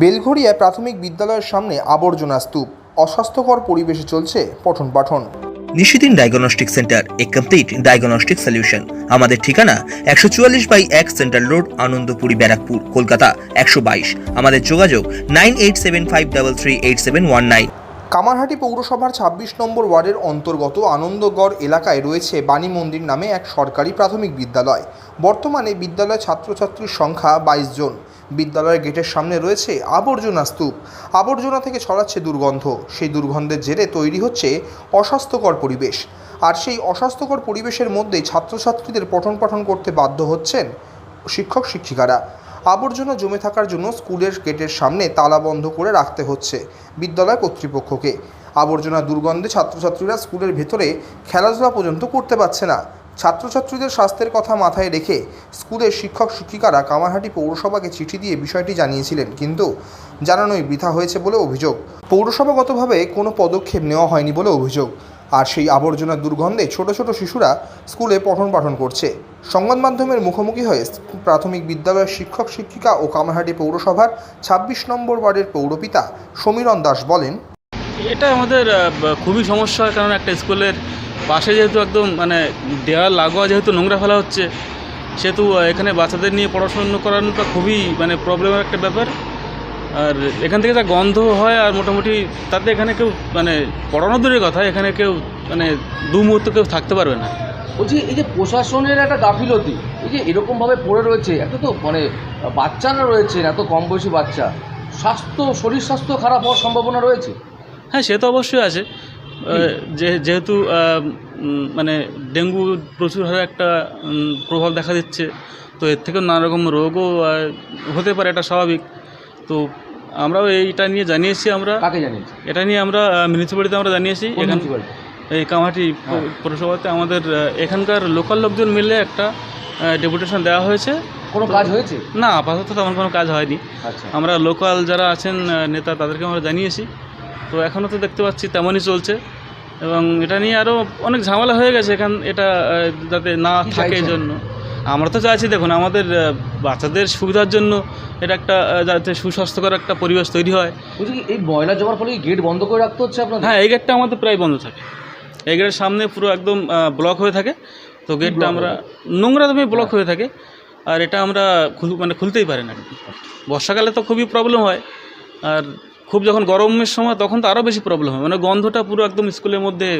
বেলঘরিয়ায় প্রাথমিক বিদ্যালয়ের সামনে আবর্জনা স্তূপ। অস্বাস্থ্যকর পরিবেশে চলছে পঠন পাঠন। নিশিদিন ডায়াগনস্টিক সেন্টার এ কমপ্লিট ডায়াগনস্টিক সলিউশন। আমাদের ঠিকানা একশো চুয়াল্লিশ বাই এক সেন্ট্রাল রোড আনন্দপুরি ব্যারাকপুর কলকাতা একশো বাইশ। আমাদের যোগাযোগ nine eight seven five double three eight seven one nine. Kamarhati পৌরসভার ২৬ নম্বর ওয়ার্ডের অন্তর্গত আনন্দগড় এলাকায় রয়েছে বাণী মন্দির নামে এক সরকারি প্রাথমিক বিদ্যালয়। বর্তমানে বিদ্যালয়ে ছাত্রছাত্রীর সংখ্যা বাইশ জন। বিদ্যালয়ের গেটের সামনে রয়েছে আবর্জনা স্তূপ। আবর্জনা থেকে ছড়াচ্ছে দুর্গন্ধ। সেই দুর্গন্ধের জেরে তৈরি হচ্ছে অস্বাস্থ্যকর পরিবেশ। আর সেই অস্বাস্থ্যকর পরিবেশের মধ্যেই ছাত্রছাত্রীদের পঠন পাঠন করতে বাধ্য হচ্ছেন শিক্ষক, শিক্ষিকারা। আবর্জনা জমে থাকার জন্য স্কুলের গেটের সামনে তালা বন্ধ করে রাখতে হচ্ছে বিদ্যালয় কর্তৃপক্ষকে। আবর্জনা দুর্গন্ধে ছাত্রছাত্রীরা স্কুলের ভেতরে খেলাধুলা পর্যন্ত করতে পারছে না। ছাত্রছাত্রীদের স্বাস্থ্যের কথা মাথায় রেখে স্কুলের শিক্ষক শিক্ষিকারা কামারহাটি পৌরসভাকে চিঠি দিয়ে বিষয়টি জানিয়েছিলেন, কিন্তু জানানোই বৃথা হয়েছে বলে অভিযোগ। পৌরসভাগতভাবে কোনো পদক্ষেপ নেওয়া হয়নি বলে অভিযোগ। আর সেই আবর্জনার দুর্গন্ধে ছোট ছোট শিশুরা স্কুলে পঠন পাঠন করছে। সংবাদ মাধ্যমের মুখোমুখি হয়ে প্রাথমিক বিদ্যালয়ের শিক্ষক শিক্ষিকা ও কামারহাটি পৌরসভার ২৬ নম্বর ওয়ার্ডের পৌরপিতা সমীরণ দাস বলেন, এটা আমাদের খুবই সমস্যা কারণ একটা স্কুলের পাশে যেহেতু একদম মানে দেওয়াল লাগোয়া যেহেতু নোংরা ফেলা হচ্ছে সেহেতু এখানে বাচ্চাদের নিয়ে পড়াশোনা করানোটা খুবই মানে প্রবলেমের একটা ব্যাপার। আর এখান থেকে যা গন্ধ হয় আর মোটামুটি তাতে এখানে কেউ মানে পড়ানো দূরের কথা এখানে কেউ মানে দু মুহূর্ত কেউ থাকতে পারবে না। বলছি এই যে প্রশাসনের একটা গাফিলতি এই যে এরকমভাবে পড়ে রয়েছে এত তো মানে বাচ্চারা রয়েছে এত কম বয়সী বাচ্চা স্বাস্থ্য শরীর স্বাস্থ্য খারাপ হওয়ার সম্ভাবনা রয়েছে? হ্যাঁ সে তো অবশ্যই আছে। যেহেতু মানে ডেঙ্গু প্রচুর হারে একটা প্রভাব দেখা দিচ্ছে তো এর থেকেও নানা রকম রোগও হতে পারে এটা স্বাভাবিক। তো আমরাও এইটা নিয়ে জানিয়েছি আমরা। এটা নিয়ে আমরা মিউনিসিপ্যালিটিতে আমরা জানিয়েছি। এখান? এই কামাহাটি হ্যাঁ। পৌরসভাতে আমাদের এখানকার লোকাল লোকজন মিলে একটা ডেপুটেশন দেওয়া হয়েছে। কোনো কাজ হয়েছে? না আপাতত তেমন কোনো কাজ হয়নি। আচ্ছা। আমরা লোকাল যারা আছেন নেতা তাদেরকে আমরা জানিয়েছি। তো এখনও তো দেখতে পাচ্ছি তেমনই চলছে। এবং এটা নিয়ে আরও অনেক ঝামেলা হয়ে গেছে এখান এটা যাতে না থাকে এই জন্য আমরা তো চাইছি দেখুন আমাদের বাচ্চাদের সুবিধার জন্য এটা একটা যাতে সুস্বাস্থ্যকর একটা পরিবেশ তৈরি হয়। এই ময়লা জমার ফলে গেট বন্ধ করে রাখতে হচ্ছে আপনার হ্যাঁ এই গেটটা আমাদের প্রায় বন্ধ থাকে। এই গেটের সামনে পুরো একদম ব্লক হয়ে থাকে। তো গেটটা আমরা নোংরা দামে ব্লক হয়ে। থাকে। আর এটা আমরা মানে খুলতেই পারি না। বর্ষাকালে তো খুবই প্রবলেম হয়। আর খুব যখন গরমের সময় তখন তো আরও বেশি প্রবলেম হয়। মানে গন্ধটা পুরো একদম স্কুলের মধ্যে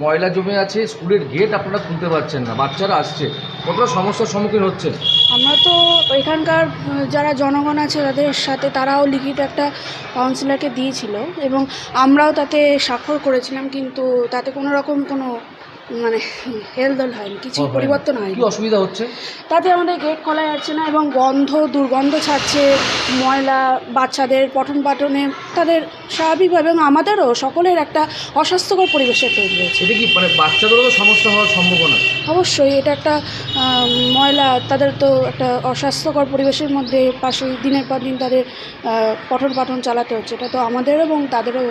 ময়লা জমে আছে স্কুলের গেট আপনারা খুলতে পারছেন না বাচ্চারা আসছে। কতটা সমস্যার সম্মুখীন হচ্ছে আমরা তো এখানকার যারা জনগণ আছে তাদের সাথে তারাও লিখিত একটা কাউন্সিলারকে দিয়েছিল এবং আমরাও তাতে স্বাক্ষর করেছিলাম কিন্তু তাতে কোনো রকম কোনো মানে হেলদোল হয়নি কিছু পরিবর্তন হয়নি। কি অসুবিধা হচ্ছে? তাতে আমাদের গেট খোলা যাচ্ছে না এবং গন্ধ দুর্গন্ধ ছাড়ছে ময়লা বাচ্চাদের পঠন পাঠনে তাদের স্বাভাবিকভাবে এবং আমাদেরও সকলের একটা অস্বাস্থ্যকর পরিবেশে তৈরি হয়েছে। এটা কি মানে বাচ্চাদেরও তো সমস্যা হওয়ার সম্ভাবনা? অবশ্যই এটা একটা ময়লা তাদের তো একটা অস্বাস্থ্যকর পরিবেশের মধ্যে পাশে দিনের পর দিন তাদের পঠন পাঠন চালাতে হচ্ছে। এটা তো আমাদেরও এবং তাদেরও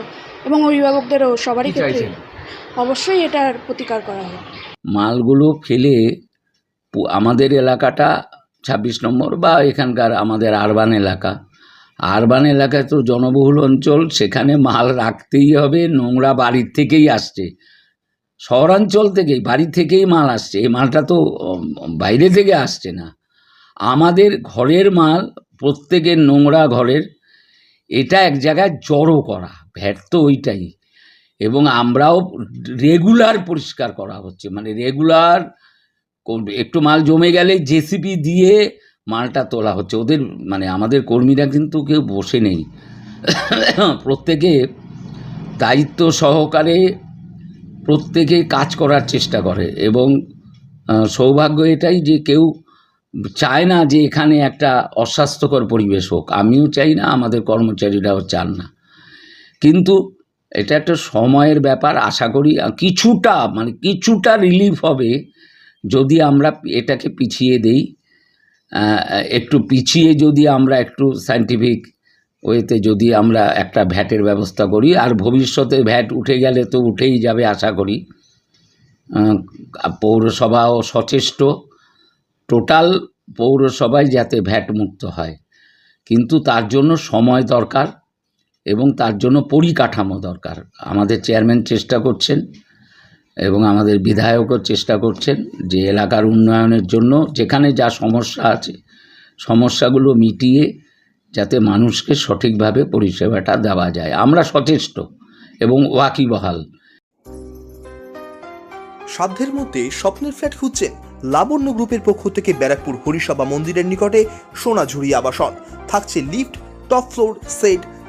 এবং অভিভাবকদেরও সবারই ক্ষেত্রে? অবশ্যই এটার প্রতিকার করা হোক। মালগুলো ফেলে আমাদের এলাকাটা ছাব্বিশ নম্বর বা এখানকার আমাদের আরবান এলাকা। আরবান এলাকায় তো জনবহুল অঞ্চল, সেখানে মাল রাখতেই হবে, নোংরা বাড়ির থেকেই আসছে। শহরাঞ্চল থেকেই, বাড়ি থেকেই মাল আসছে, এই মালটা তো বাইরে থেকে আসছে না। আমাদের ঘরের মাল, প্রত্যেকের নোংরা ঘরের, এটা এক জায়গায় জড়ো করা ভ্যাট তো ওইটাই। এবং আমরাও রেগুলার পরিষ্কার করা হচ্ছে। মানে রেগুলার একটু মাল জমে গেলে জেসিপি দিয়ে মালটা তোলা হচ্ছে। ওদের মানে আমাদের কর্মীরা কিন্তু কেউ বসে নেই। প্রত্যেকে দায়িত্ব সহকারে প্রত্যেকে কাজ করার চেষ্টা করে এবং সৌভাগ্য এটাই যে কেউ চায় না যে এখানে একটা অস্বাস্থ্যকর পরিবেশ হোক। আমিও চাই না, আমাদের কর্মচারীরাও চান না। কিন্তু এটা একটা সময়ের ব্যাপার, আশা করি কিছুটা মানে কিছুটা রিলিফ হবে যদি আমরা এটাকে পিছিয়ে দেই। একটু পিছিয়ে যদি আমরা একটু সায়েন্টিফিক ওয়েতে যদি আমরা একটা ভ্যাটের ব্যবস্থা করি, আর ভবিষ্যতে ভ্যাট উঠে গেলে তো উঠেই যাবে, আশা করি। পৌরসভাও সচেষ্ট। টোটাল পৌরসভায় যাতে ভ্যাট মুক্ত হয়। কিন্তু তার জন্য সময় দরকার। এবং তার জন্য পরিকাঠামো দরকার। আমাদের চেয়ারম্যান চেষ্টা করছেন এবং আমাদের বিধায়কও চেষ্টা করছেন যে এলাকার উন্নয়নের জন্য যেখানে যা সমস্যা আছে, সমস্যাগুলো মিটিয়ে যাতে মানুষকে সঠিকভাবে পরিষেবাটা দেওয়া যায়। আমরা সচেষ্ট এবং ওয়াকিবহাল। সাধ্যের মধ্যে স্বপ্নের ফ্ল্যাট খুঁজছেন লাবণ্য গ্রুপের পক্ষ থেকে ব্যারাকপুর হরিসভা মন্দিরের নিকটে সোনাঝুরি আবাসন। থাকছে lift, top floor set